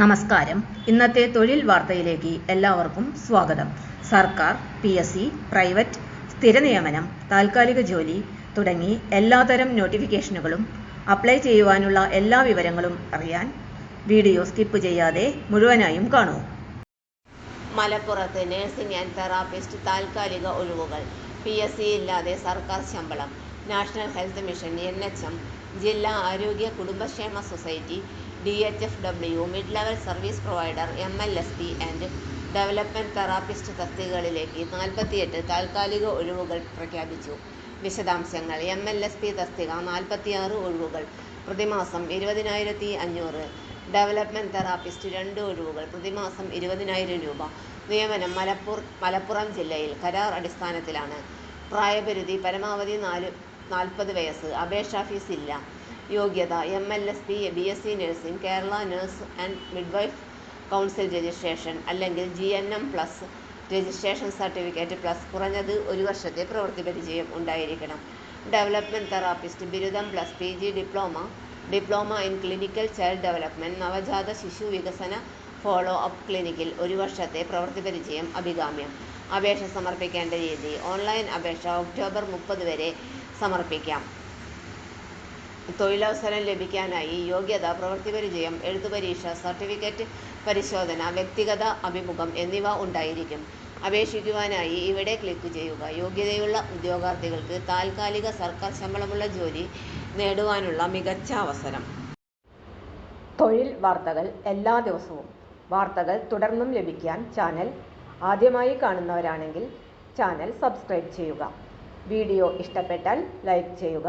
നമസ്കാരം. ഇന്നത്തെ തൊഴിൽ വാർത്തയിലേക്ക് എല്ലാവർക്കും സ്വാഗതം. സർക്കാർ പി എസ് സി പ്രൈവറ്റ് സ്ഥിര നിയമനം താൽക്കാലിക ജോലി തുടങ്ങി എല്ലാതരം നോട്ടിഫിക്കേഷനുകളും അപ്ലൈ ചെയ്യുവാനുള്ള എല്ലാ വിവരങ്ങളും അറിയാൻ വീഡിയോ സ്കിപ്പ് ചെയ്യാതെ മുഴുവനായും കാണൂ. മലപ്പുറത്ത് നഴ്സിംഗ് ആൻഡ് തെറാപ്പിസ്റ്റ് താൽക്കാലിക ഒഴിവുകൾ പി എസ് സി ഇല്ലാതെ സർക്കാർ ശമ്പളം national health mission N H M ജില്ലാ ആരോഗ്യ കുടുംബക്ഷേമ society D H F W mid level service provider M L S P and development therapist തസ്തികകളിലേക്ക് നാൽപ്പത്തിയെട്ട് താൽക്കാലിക ഒഴിവുകൾ പ്രഖ്യാപിച്ചു. വിശദാംശങ്ങൾ എം എൽ എസ് പി തസ്തിക നാൽപ്പത്തിയാറ് ഒഴിവുകൾ. പ്രതിമാസം ഇരുപതിനായിരത്തി അഞ്ഞൂറ് ഡെവലപ്മെന്റ് തെറാപ്പിസ്റ്റ് രണ്ട് ഒഴിവുകൾ. പ്രതിമാസം ഇരുപതിനായിരം രൂപ. നിയമനം മലപ്പുർ മലപ്പുറം ജില്ലയിൽ കരാർ അടിസ്ഥാനത്തിലാണ്. പ്രായപരിധി പരമാവധി നാല് നാൽപ്പത് വയസ്സ്. അപേക്ഷാ ഫീസ് ഇല്ല. യോഗ്യത M L S P B S C nursing Kerala nurse and midwife council registration അല്ലെങ്കിൽ G N M plus registration certificate plus കുറഞ്ഞത് ഒരു വർഷത്തെ പ്രവൃത്തി പരിചയം ഉണ്ടായിരിക്കണം. ഡെവലപ്മെന്റ് തെറാപ്പിസ്റ്റ് ബിരുദം plus P G diploma diploma in clinical child development നവജാത ശിശു വികസന ഫോളോ അപ്പ് ക്ലിനിക്കിൽ ഒരു വർഷത്തെ പ്രവൃത്തി പരിചയം അഭികാമ്യം. അപേക്ഷ സമർപ്പിക്കേണ്ട രീതി ഓൺലൈൻ അപേക്ഷ ഒക്ടോബർ മുപ്പത് വരെ സമർപ്പിക്കാം. തൊഴിലവസരം ലഭിക്കാനായി യോഗ്യത പ്രവൃത്തിപരിചയം, എഴുത്തുപരീക്ഷ സർട്ടിഫിക്കറ്റ് പരിശോധന വ്യക്തിഗത അഭിമുഖം എന്നിവ ഉണ്ടായിരിക്കും. അപേക്ഷിക്കുവാനായി ഇവിടെ ക്ലിക്ക് ചെയ്യുക. യോഗ്യതയുള്ള ഉദ്യോഗാർത്ഥികൾക്ക് താൽക്കാലിക സർക്കാർ ശമ്പളമുള്ള ജോലി നേടുവാനുള്ള മികച്ച അവസരം. തൊഴിൽ വാർത്തകൾ എല്ലാ ദിവസവും. വാർത്തകൾ തുടർന്നും ലഭിക്കാൻ ചാനൽ ആദ്യമായി കാണുന്നവരാണെങ്കിൽ ചാനൽ സബ്സ്ക്രൈബ് ചെയ്യുക. വീഡിയോ ഇഷ്ടപ്പെട്ടാൽ ലൈക്ക് ചെയ്യുക.